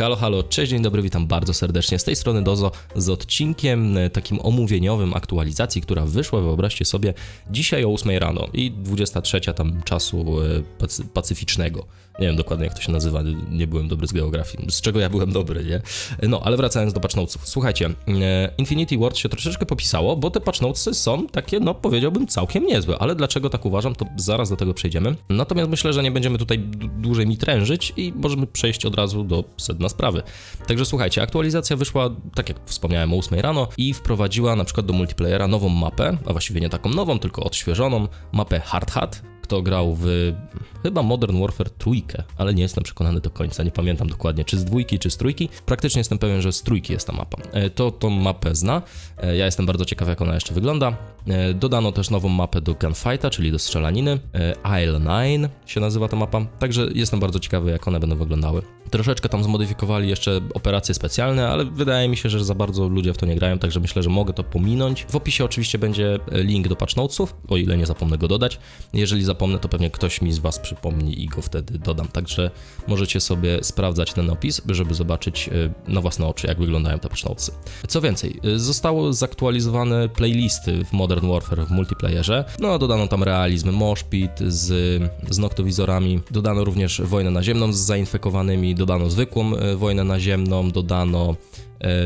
Halo, halo, cześć, dzień dobry, witam bardzo serdecznie. Z tej strony Dozo z odcinkiem e, takim omówieniowym aktualizacji, która wyszła, wyobraźcie sobie, dzisiaj o 8 rano i 23 tam czasu e, pacy pacyficznego. Nie wiem dokładnie jak to się nazywa, nie byłem dobry z geografii, z czego ja byłem dobry, nie? No, ale wracając do patchnotesów. Słuchajcie, e, Infinity Ward się troszeczkę popisało, bo te patchnotesy są takie, no powiedziałbym, całkiem niezłe, ale dlaczego tak uważam, to zaraz do tego przejdziemy. Natomiast myślę, że nie będziemy tutaj dłużej mi trężyć i możemy przejść od razu do sedna sprawy. Także słuchajcie, aktualizacja wyszła, tak jak wspomniałem, o 8 rano i wprowadziła na przykład do multiplayera nową mapę, a właściwie nie taką nową, tylko odświeżoną, mapę Hard Hat, kto grał w chyba Modern Warfare trójkę, ale nie jestem przekonany do końca, nie pamiętam dokładnie, czy z dwójki, czy z trójki. Praktycznie jestem pewien, że z trójki jest ta mapa. E, To tą mapę zna, E, ja jestem bardzo ciekaw, jak ona jeszcze wygląda. E, Dodano też nową mapę do Gunfighta, czyli do strzelaniny. Isle 9 się nazywa ta mapa, także jestem bardzo ciekawy, jak one będą wyglądały. Troszeczkę tam zmodyfikowali jeszcze operacje specjalne, ale wydaje mi się, że za bardzo ludzie w to nie grają, także myślę, że mogę to pominąć. W opisie oczywiście będzie link do patch notesów, o ile nie zapomnę go dodać. Jeżeli zapomnę, to pewnie ktoś mi z Was przypomni i go wtedy dodam. Także możecie sobie sprawdzać ten opis, żeby zobaczyć e, na własne oczy, jak wyglądają te patch notesy. Co więcej, e, zostało zaktualizowane playlisty w Modern Warfare w multiplayerze. No, dodano tam realizm Moshpit z, z noktowizorami, dodano również wojnę naziemną z zainfekowanymi, dodano zwykłą e, wojnę naziemną, dodano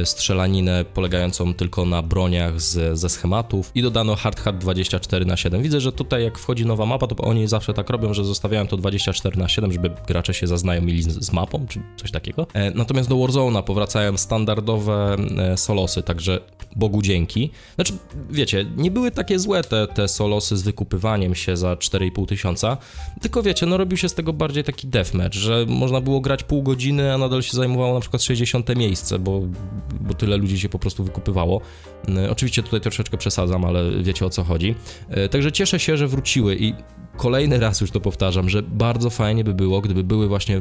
strzelaninę polegającą tylko na broniach z, ze schematów i dodano Hard Hat 24 na 7 Widzę, że tutaj jak wchodzi nowa mapa, to oni zawsze tak robią, że zostawiają to 24 na 7 żeby gracze się zaznajomili z, z mapą, czy coś takiego. E, Natomiast do Warzone'a powracają standardowe e, solosy, także Bogu dzięki. Znaczy, wiecie, nie były takie złe te, te solosy z wykupywaniem się za 4,5 tysiąca, tylko wiecie, no robił się z tego bardziej taki deathmatch, że można było grać pół godziny, a nadal się zajmowało na przykład 60 miejsce, bo, bo tyle ludzi się po prostu wykupywało. E, Oczywiście tutaj troszeczkę przesadzam, ale wiecie o co chodzi. E, Także cieszę się, że wróciły i kolejny raz już to powtarzam, że bardzo fajnie by było, gdyby były właśnie e,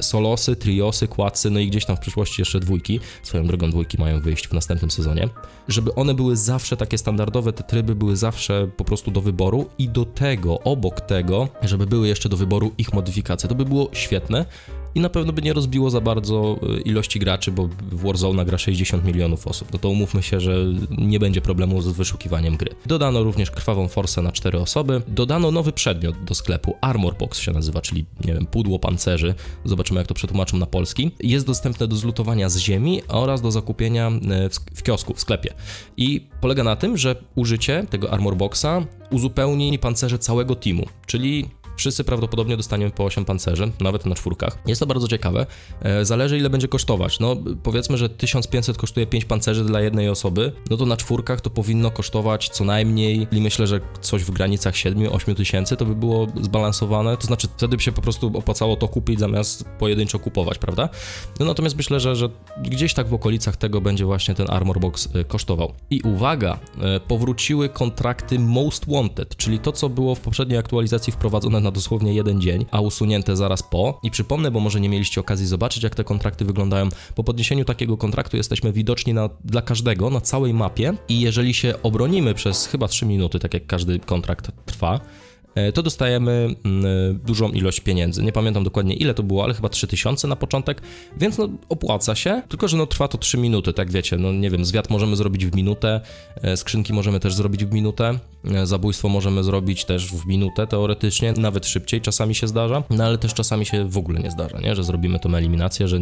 solosy, triosy, kładsy, no i gdzieś tam w przyszłości jeszcze dwójki. Swoją drogą dwójki mają wyjść w następnym sezonie. Żeby one były zawsze takie standardowe, te tryby były zawsze po prostu do wyboru i do tego, obok tego, żeby były jeszcze do wyboru ich modyfikacje. To by było świetne i na pewno by nie rozbiło za bardzo y, ilości graczy, bo w Warzone gra 60 milionów osób. No to umówmy się, że nie będzie problemu z wyszukiwaniem gry. Dodano również krwawą forsę na 4 osoby. Dodano nowy przedmiot do sklepu, Armor Box się nazywa, czyli nie wiem, pudło pancerzy. Zobaczymy jak to przetłumaczą na polski. Jest dostępne do zlutowania z ziemi oraz do zakupienia y, w sk- w kiosku, w sklepie. I polega na tym, że użycie tego Armor Boxa uzupełni pancerze całego teamu, czyli Wszyscy prawdopodobnie dostaniemy po 8 pancerzy, nawet na czwórkach. Jest to bardzo ciekawe. E, Zależy ile będzie kosztować. No powiedzmy, że 1500 kosztuje 5 pancerzy dla jednej osoby, no to na czwórkach to powinno kosztować co najmniej, i myślę, że coś w granicach 7-8 tysięcy to by było zbalansowane. To znaczy wtedy by się po prostu opłacało to kupić zamiast pojedynczo kupować, prawda? No natomiast myślę, że, że gdzieś tak w okolicach tego będzie właśnie ten Armor Box e, kosztował. I uwaga, e, powróciły kontrakty Most Wanted, czyli to, co było w poprzedniej aktualizacji wprowadzone na dosłownie jeden dzień, a usunięte zaraz po. I przypomnę, bo może nie mieliście okazji zobaczyć, jak te kontrakty wyglądają. Po podniesieniu takiego kontraktu jesteśmy widoczni na, dla każdego na całej mapie i jeżeli się obronimy przez chyba 3 minuty, tak jak każdy kontrakt trwa, e, to dostajemy mm, dużą ilość pieniędzy. Nie pamiętam dokładnie ile to było, ale chyba 3000 na początek, więc no opłaca się, tylko że no trwa to 3 minuty, tak wiecie, no nie wiem, zwiat możemy zrobić w minutę, e, skrzynki możemy też zrobić w minutę, e, zabójstwo możemy zrobić też w minutę teoretycznie, nawet szybciej czasami się zdarza, no ale też czasami się w ogóle nie zdarza, nie, że zrobimy tą eliminację, że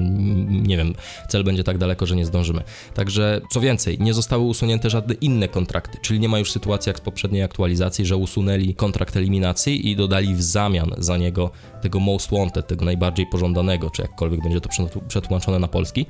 nie wiem, cel będzie tak daleko, że nie zdążymy. Także co więcej, nie zostały usunięte żadne inne kontrakty, czyli nie ma już sytuacji jak z poprzedniej aktualizacji, że usunęli kontrakt eliminacji i dodali w zamian za niego tego most wanted, tego najbardziej pożądanego, czy jakkolwiek będzie to przetłu- przetłumaczone na polski.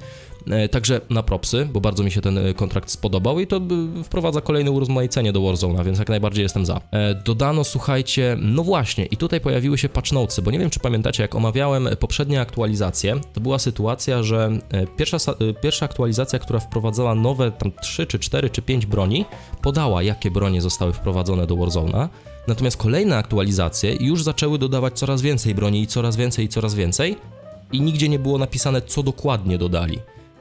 E, Także na propsy, bo bardzo mi się ten e, kontrakt spodobał i to e, wprowadza kolejne urozmaicenie do Warzone'a, więc jak najbardziej jestem za. Dodano, słuchajcie, no właśnie, i tutaj pojawiły się patch notesy, bo nie wiem, czy pamiętacie, jak omawiałem poprzednie aktualizacje, to była sytuacja, że pierwsza, pierwsza aktualizacja, która wprowadzała nowe tam 3 czy 4 czy 5 broni, podała, jakie bronie zostały wprowadzone do Warzone'a, Natomiast kolejne aktualizacje już zaczęły dodawać coraz więcej broni i coraz więcej i coraz więcej i nigdzie nie było napisane, co dokładnie dodali.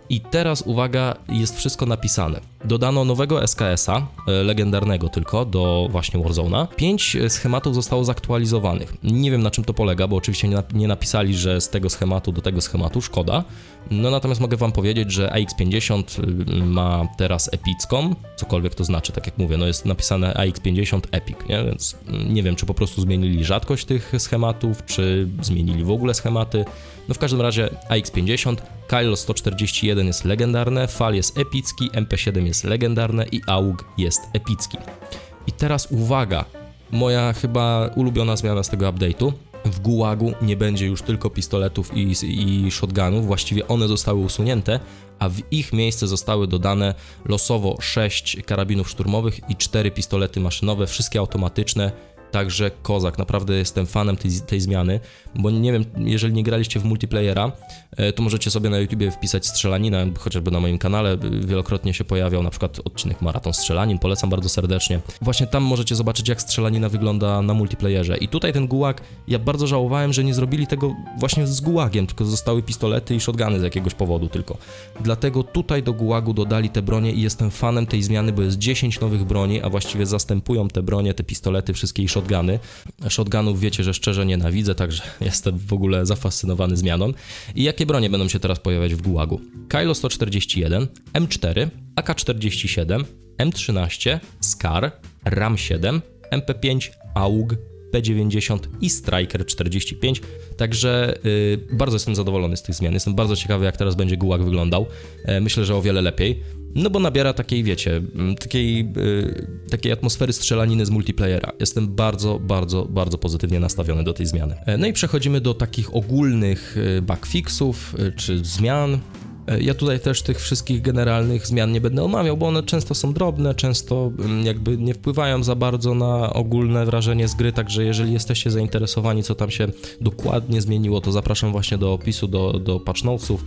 I teraz uwaga, jest wszystko napisane. Dodano nowego SKS-a, e, legendarnego tylko, do właśnie Warzone'a. Pięć e, schematów zostało zaktualizowanych. Nie wiem na czym to polega, bo oczywiście nie, nie napisali, że z tego schematu do tego schematu, szkoda. No natomiast mogę wam powiedzieć, że AX50 y, ma teraz epicką, cokolwiek to znaczy, tak jak mówię, no jest napisane AX50 Epic, nie? więc mm, nie wiem, czy po prostu zmienili rzadkość tych schematów, czy zmienili w ogóle schematy. No w każdym razie AX50, Kylo 141 jest legendarne, Fal jest epicki, MP7 jest legendarne i AUG jest epicki. I teraz uwaga, moja chyba ulubiona zmiana z tego update'u. W Gułagu nie będzie już tylko pistoletów i, i shotgunów, właściwie one zostały usunięte, a w ich miejsce zostały dodane losowo 6 karabinów szturmowych i 4 pistolety maszynowe, wszystkie automatyczne, Także kozak, naprawdę jestem fanem tej, tej zmiany, bo nie wiem, jeżeli nie graliście w multiplayera, e, to możecie sobie na YouTubie wpisać strzelaninę, chociażby na moim kanale wielokrotnie się pojawiał na przykład odcinek Maraton Strzelanin, polecam bardzo serdecznie. Właśnie tam możecie zobaczyć, jak strzelanina wygląda na multiplayerze. I tutaj ten gułag, ja bardzo żałowałem, że nie zrobili tego właśnie z gułagiem, tylko zostały pistolety i shotguny z jakiegoś powodu tylko. Dlatego tutaj do gułagu dodali te bronie i jestem fanem tej zmiany, bo jest 10 nowych broni, a właściwie zastępują te bronie, te pistolety, wszystkie i shotguny shotguny. Shotgunów wiecie, że szczerze nienawidzę, także jestem w ogóle zafascynowany zmianą. I jakie bronie będą się teraz pojawiać w Gułagu? Kylo 141, M4, AK-47, M13, SCAR, RAM-7, MP5, AUG, P90 i Striker 45. Także yy, bardzo jestem zadowolony z tych zmian. Jestem bardzo ciekawy, jak teraz będzie Gułag wyglądał. E, myślę, że o wiele lepiej. No bo nabiera takiej, wiecie, takiej, yy, takiej atmosfery strzelaniny z multiplayera. Jestem bardzo, bardzo, bardzo pozytywnie nastawiony do tej zmiany. E, no i przechodzimy do takich ogólnych y, bugfixów y, czy zmian. E, ja tutaj też tych wszystkich generalnych zmian nie będę omawiał, bo one często są drobne, często jakby nie wpływają za bardzo na ogólne wrażenie z gry, także jeżeli jesteście zainteresowani, co tam się dokładnie zmieniło, to zapraszam właśnie do opisu, do, do patch notesów.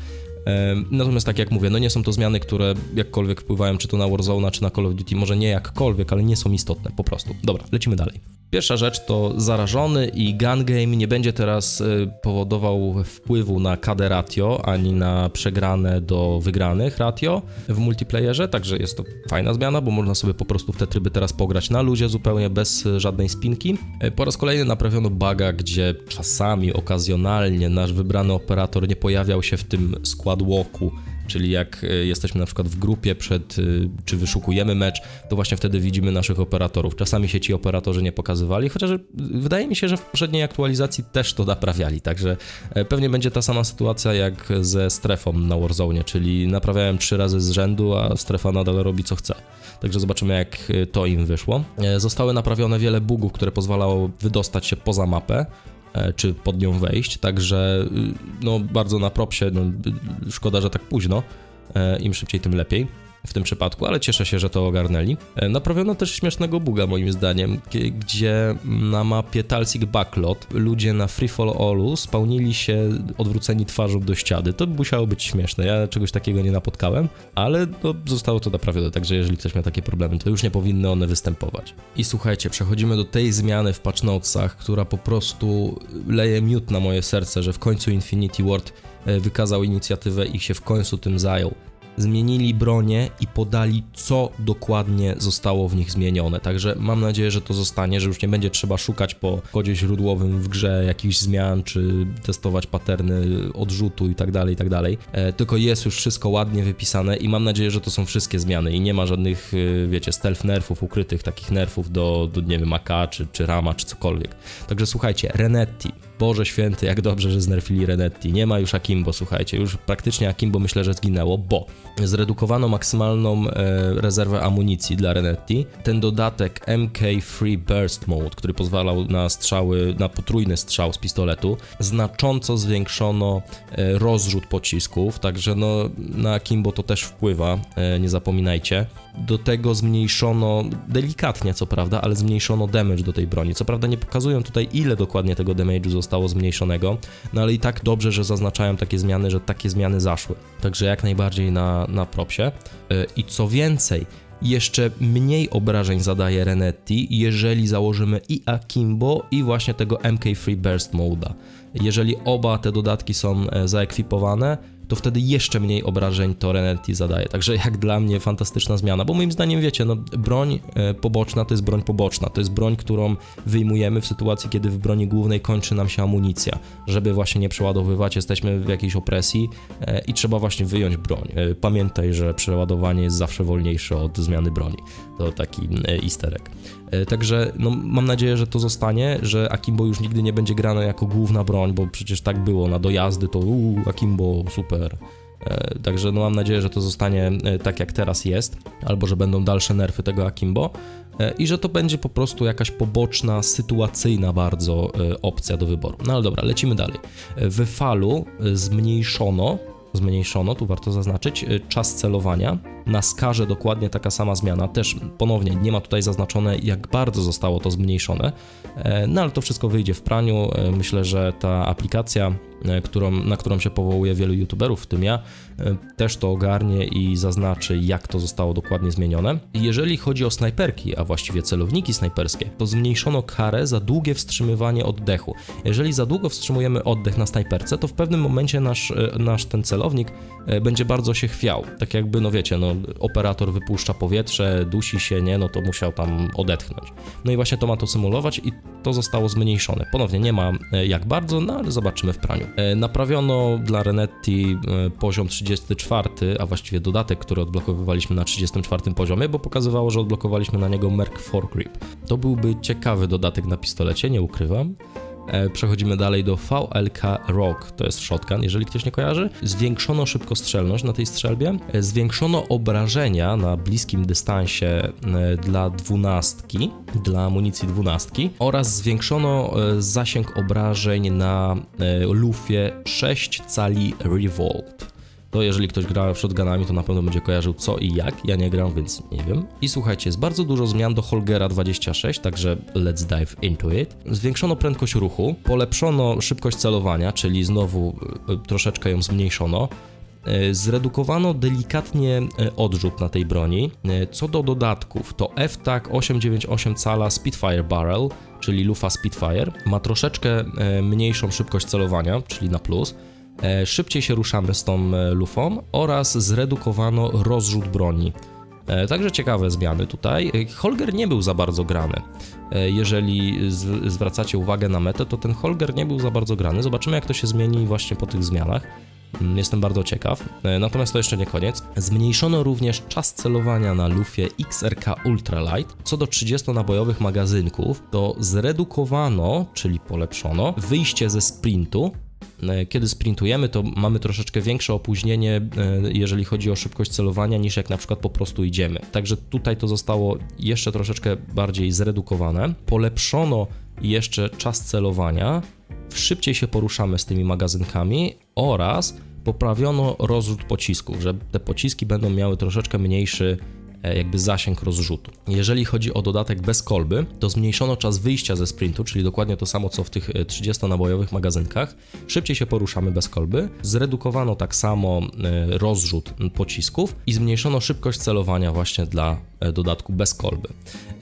Natomiast tak jak mówię, no nie są to zmiany, które jakkolwiek wpływają czy to na Warzone, czy na Call of Duty, może nie jakkolwiek, ale nie są istotne po prostu. Dobra, lecimy dalej. Pierwsza rzecz to zarażony i gun game nie będzie teraz y, powodował wpływu na KD ratio ani na przegrane do wygranych ratio w multiplayerze, także jest to fajna zmiana, bo można sobie po prostu w te tryby teraz pograć na luzie zupełnie bez żadnej spinki. Y, po raz kolejny naprawiono buga, gdzie czasami okazjonalnie nasz wybrany operator nie pojawiał się w tym skład walku Czyli jak e, jesteśmy na przykład w grupie przed, e, czy wyszukujemy mecz, to właśnie wtedy widzimy naszych operatorów. Czasami się ci operatorzy nie pokazywali, chociaż wydaje mi się, że w poprzedniej aktualizacji też to naprawiali, także e, pewnie będzie ta sama sytuacja jak ze strefą na Warzone, czyli naprawiałem trzy razy z rzędu, a strefa nadal robi co chce. Także zobaczymy jak to im wyszło. Zostały naprawione wiele bugów, które pozwalało wydostać się poza mapę. E, czy pod nią wejść, także y, no bardzo na propsie, no, szkoda, że tak późno, e, im szybciej tym lepiej w tym przypadku, ale cieszę się, że to ogarnęli. E, naprawiono też śmiesznego buga moim zdaniem, gdzie na mapie Talsik Backlot ludzie na Free Fall Allu spełnili się odwróceni twarzą do ściany. To musiało być śmieszne, ja czegoś takiego nie napotkałem, ale no, zostało to naprawione, także jeżeli ktoś miał takie problemy, to już nie powinny one występować. I słuchajcie, przechodzimy do tej zmiany w patch notesach, która po prostu leje miód na moje serce, że w końcu Infinity Ward e, wykazał inicjatywę i się w końcu tym zajął zmienili bronię i podali, co dokładnie zostało w nich zmienione. Także mam nadzieję, że to zostanie, że już nie będzie trzeba szukać po kodzie źródłowym w grze jakichś zmian, czy testować paterny odrzutu i tak dalej, i tak dalej. E, tylko jest już wszystko ładnie wypisane i mam nadzieję, że to są wszystkie zmiany i nie ma żadnych, e, wiecie, stealth nerfów, ukrytych takich nerfów do, do nie wiem, AK, czy, czy Rama, czy cokolwiek. Także słuchajcie, Renetti, Boże święty, jak dobrze, że znerfili Renetti. Nie ma już Akimbo, słuchajcie, już praktycznie Akimbo myślę, że zginęło, bo zredukowano maksymalną e, rezerwę amunicji dla Renetti. Ten dodatek MK Free Burst Mode, który pozwalał na strzały, na potrójny strzał z pistoletu, znacząco zwiększono e, rozrzut pocisków, także no na Akimbo to też wpływa, e, nie zapominajcie. Do tego zmniejszono, delikatnie co prawda, ale zmniejszono damage do tej broni. Co prawda nie pokazują tutaj ile dokładnie tego damage'u zostało zmniejszonego, no ale i tak dobrze, że zaznaczają takie zmiany, że takie zmiany zaszły. Także jak najbardziej na, na propsie. E, I co więcej, jeszcze mniej obrażeń zadaje Renetti, jeżeli założymy i Akimbo i właśnie tego MK Free Burst Moda. Jeżeli oba te dodatki są e, zaekwipowane, to wtedy jeszcze mniej obrażeń to Reneti zadaje. Także jak dla mnie fantastyczna zmiana, bo moim zdaniem wiecie, no broń e, poboczna to jest broń poboczna, to jest broń, którą wyjmujemy w sytuacji, kiedy w broni głównej kończy nam się amunicja, żeby właśnie nie przeładowywać, jesteśmy w jakiejś opresji e, i trzeba właśnie wyjąć broń. E, Pamiętaj, że przeładowanie jest zawsze wolniejsze od zmiany broni. To taki. E, Także no, mam nadzieję, że to zostanie, że Akimbo już nigdy nie będzie grane jako główna broń, bo przecież tak było na dojazdy, to Akimbo, super. E, Także no, mam nadzieję, że to zostanie e, tak jak teraz jest, albo że będą dalsze nerfy tego Akimbo e, i że to będzie po prostu jakaś poboczna, sytuacyjna bardzo e, opcja do wyboru. No ale dobra, lecimy dalej. E, W falu e, zmniejszono zmniejszono, tu warto zaznaczyć, czas celowania. Na skarze dokładnie taka sama zmiana. Też ponownie nie ma tutaj zaznaczone, jak bardzo zostało to zmniejszone, E, no ale to wszystko wyjdzie w praniu. E, Myślę, że ta aplikacja, e, którą, na którą się powołuje wielu youtuberów, w tym ja, też to ogarnie i zaznaczy, jak to zostało dokładnie zmienione. Jeżeli chodzi o snajperki, a właściwie celowniki snajperskie, to zmniejszono karę za długie wstrzymywanie oddechu. Jeżeli za długo wstrzymujemy oddech na snajperce, to w pewnym momencie nasz, nasz ten celownik będzie bardzo się chwiał. Tak jakby, no wiecie, no, operator wypuszcza powietrze, dusi się, nie, no to musiał tam odetchnąć. No i właśnie to ma to symulować i to zostało zmniejszone. Ponownie nie ma e, jak bardzo, no ale zobaczymy w praniu. E, Naprawiono dla Renetti e, poziom 34, a właściwie dodatek, który odblokowywaliśmy na 34 poziomie, bo pokazywało, że odblokowaliśmy na niego Merc Foregrip. To byłby ciekawy dodatek na pistolecie, nie ukrywam. E, Przechodzimy dalej do VLK Rock, to jest shotgun, jeżeli ktoś nie kojarzy. Zwiększono szybkostrzelność na tej strzelbie, e, zwiększono obrażenia na bliskim dystansie e, dla dwunastki, dla amunicji dwunastki oraz zwiększono zasięg obrażeń na lufie 6 cali Revolt. To jeżeli ktoś gra shotgunami, to na pewno będzie kojarzył co i jak. Ja nie gram, więc nie wiem. I słuchajcie, jest bardzo dużo zmian do Holgera 26, także let's dive into it. Zwiększono prędkość ruchu, polepszono szybkość celowania, czyli znowu y, troszeczkę ją zmniejszono. Y, Zredukowano delikatnie odrzut na tej broni. Co do dodatków, to F-TAC 898 cala Spitfire Barrel, czyli lufa Spitfire, ma troszeczkę mniejszą szybkość celowania, czyli na plus. E, Szybciej się ruszamy z tą e, lufą oraz zredukowano rozrzut broni. E, Także ciekawe zmiany tutaj. Holger nie był za bardzo grany. Jeżeli zwracacie uwagę na metę, to ten Holger nie był za bardzo grany. Zobaczymy, jak to się zmieni właśnie po tych zmianach. Mm, Jestem bardzo ciekaw. Natomiast to jeszcze nie koniec. Zmniejszono również czas celowania na lufie XRK Ultralight. Co do 30-nabojowych magazynków, to zredukowano, czyli polepszono, wyjście ze sprintu kiedy sprintujemy, to mamy troszeczkę większe opóźnienie, e, jeżeli chodzi o szybkość celowania, niż jak na przykład po prostu idziemy. Także tutaj to zostało jeszcze troszeczkę bardziej zredukowane. Polepszono jeszcze czas celowania, szybciej się poruszamy z tymi magazynkami oraz poprawiono rozrzut pocisków, że te pociski będą miały troszeczkę mniejszy e, jakby zasięg rozrzutu. Jeżeli chodzi o dodatek bez kolby, to zmniejszono czas wyjścia ze sprintu, czyli dokładnie to samo co w tych e, 30-nabojowych magazynkach. Szybciej się poruszamy bez kolby. Zredukowano tak samo e, rozrzut pocisków i zmniejszono szybkość celowania właśnie dla e, dodatku bez kolby.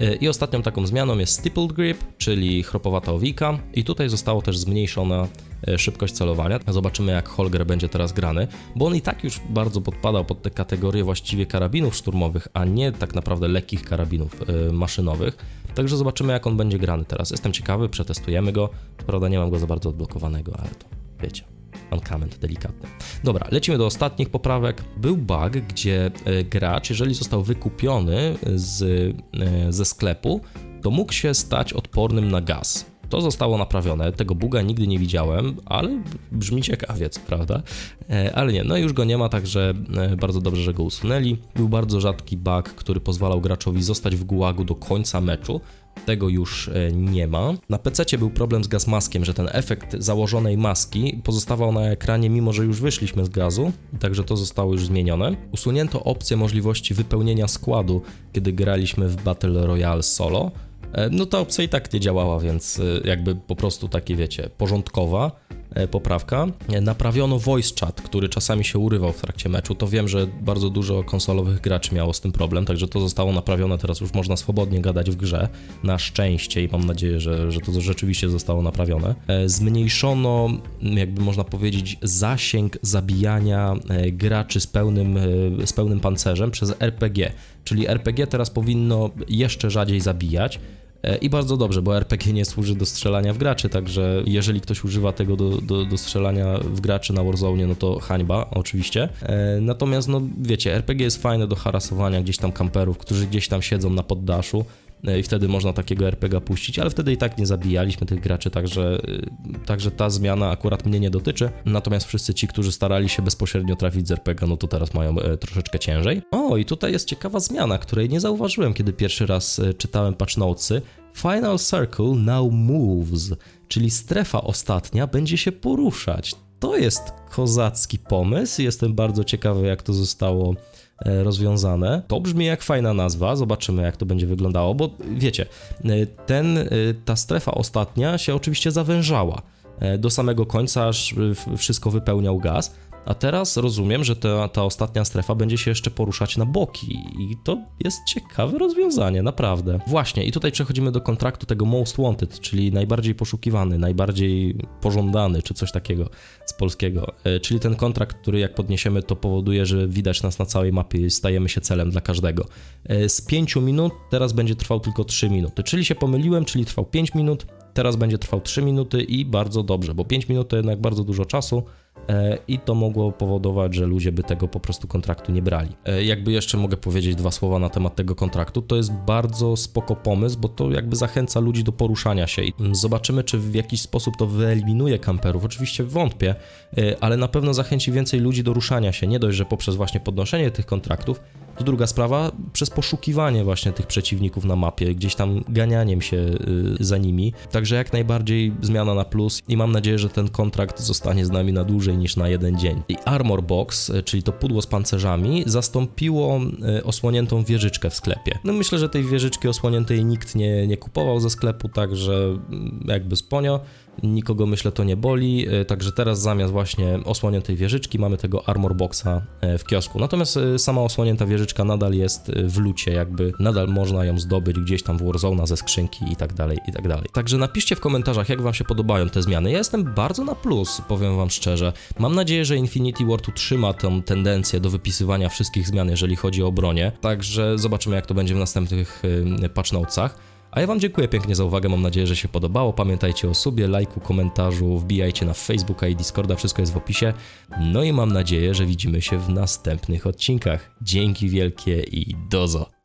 E, I ostatnią taką zmianą jest stippled grip, czyli chropowata owika i tutaj zostało też zmniejszona e, szybkość celowania. Zobaczymy jak Holger będzie teraz grany, bo on i tak już bardzo podpadał pod te kategorie właściwie karabinów szturmowych, a nie tak naprawdę lekkich karabinów e, maszynowych. Także zobaczymy jak on będzie grany teraz. Jestem ciekawy, przetestujemy go. Prawda nie mam go za bardzo odblokowanego, ale to wiecie. Mankament delikatny. Dobra, lecimy do ostatnich poprawek. Był bug, gdzie e, gracz, jeżeli został wykupiony z, e, ze sklepu, to mógł się stać odpornym na gaz. To zostało naprawione, tego buga nigdy nie widziałem, ale brzmi ciekawie, co prawda. E, Ale nie, no już go nie ma, także e, bardzo dobrze, że go usunęli. Był bardzo rzadki bug, który pozwalał graczowi zostać w gułagu do końca meczu. Tego już e, nie ma. Na PC był problem z gazmaskiem, że ten efekt założonej maski pozostawał na ekranie, mimo że już wyszliśmy z gazu, także to zostało już zmienione. Usunięto opcję możliwości wypełnienia składu, kiedy graliśmy w Battle Royale solo. E, No ta opcja i tak nie działała, więc e, jakby po prostu takie wiecie, porządkowa. e, poprawka. Naprawiono voice chat, który czasami się urywał w trakcie meczu. To wiem, że bardzo dużo konsolowych graczy miało z tym problem, także to zostało naprawione. Teraz już można swobodnie gadać w grze. Na szczęście i mam nadzieję, że, że to rzeczywiście zostało naprawione. Zmniejszono, jakby można powiedzieć, zasięg zabijania graczy z pełnym, z pełnym pancerzem przez RPG. Czyli RPG teraz powinno jeszcze rzadziej zabijać. E, I bardzo dobrze, bo RPG nie służy do strzelania w graczy, także jeżeli ktoś używa tego do, do, do strzelania w graczy na Warzone, no to hańba, oczywiście. E, Natomiast, no wiecie, RPG jest fajne do harasowania gdzieś tam kamperów, którzy gdzieś tam siedzą na poddaszu i wtedy można takiego RPG puścić, ale wtedy i tak nie zabijaliśmy tych graczy, także, e, także ta zmiana akurat mnie nie dotyczy. Natomiast wszyscy ci, którzy starali się bezpośrednio trafić z RPG, no to teraz mają e, troszeczkę ciężej. O, i tutaj jest ciekawa zmiana, której nie zauważyłem, kiedy pierwszy raz e, czytałem patch notesy. Final Circle now moves, czyli strefa ostatnia będzie się poruszać. To jest kozacki pomysł. Jestem bardzo ciekawy, jak to zostało e, rozwiązane. To brzmi jak fajna nazwa, zobaczymy jak to będzie wyglądało, bo wiecie, e, ten, e, ta strefa ostatnia się oczywiście zawężała e, do samego końca, aż e, wszystko wypełniał gaz. A teraz rozumiem, że ta, ta ostatnia strefa będzie się jeszcze poruszać na boki i to jest ciekawe rozwiązanie, naprawdę. Właśnie, i tutaj przechodzimy do kontraktu tego Most Wanted, czyli najbardziej poszukiwany, najbardziej pożądany, czy coś takiego z polskiego. E, Czyli ten kontrakt, który jak podniesiemy, to powoduje, że widać nas na całej mapie stajemy się celem dla każdego. E, Z 5 minut teraz będzie trwał tylko 3 minuty, czyli się pomyliłem, czyli trwał 5 minut, teraz będzie trwał 3 minuty i bardzo dobrze, bo 5 minut to jednak bardzo dużo czasu. E, i to mogło powodować, że ludzie by tego po prostu kontraktu nie brali. E, Jakby jeszcze mogę powiedzieć dwa słowa na temat tego kontraktu, to jest bardzo spoko pomysł, bo to jakby zachęca ludzi do poruszania się i zobaczymy, czy w jakiś sposób to wyeliminuje kamperów. Oczywiście wątpię, e, ale na pewno zachęci więcej ludzi do ruszania się, nie dość, że poprzez właśnie podnoszenie tych kontraktów, to druga sprawa, przez poszukiwanie właśnie tych przeciwników na mapie, gdzieś tam ganianiem się y, za nimi. Także jak najbardziej zmiana na plus i mam nadzieję, że ten kontrakt zostanie z nami na dłużej niż na jeden dzień. I Armor Box, y, czyli to pudło z pancerzami, zastąpiło y, osłoniętą wieżyczkę w sklepie. No myślę, że tej wieżyczki osłoniętej nikt nie, nie kupował ze sklepu, także mm, jakby sponio. Nikogo myślę to nie boli, y, także teraz zamiast właśnie osłoniętej wieżyczki mamy tego Armor Boxa e, w kiosku. Natomiast y, sama osłonięta wieżyczka nadal jest w lucie, jakby nadal można ją zdobyć gdzieś tam w Warzone ze skrzynki i tak dalej, i tak dalej. Także napiszcie w komentarzach, jak wam się podobają te zmiany. Ja jestem bardzo na plus, powiem wam szczerze. Mam nadzieję, że Infinity Ward utrzyma tę tendencję do wypisywania wszystkich zmian, jeżeli chodzi o bronię. Także zobaczymy, jak to będzie w następnych patch notesach. A ja Wam dziękuję pięknie za uwagę, mam nadzieję, że się podobało. Pamiętajcie o subie, lajku, komentarzu, wbijajcie na Facebooka i Discorda, wszystko jest w opisie. No i mam nadzieję, że widzimy się w następnych odcinkach. Dzięki wielkie i dozo.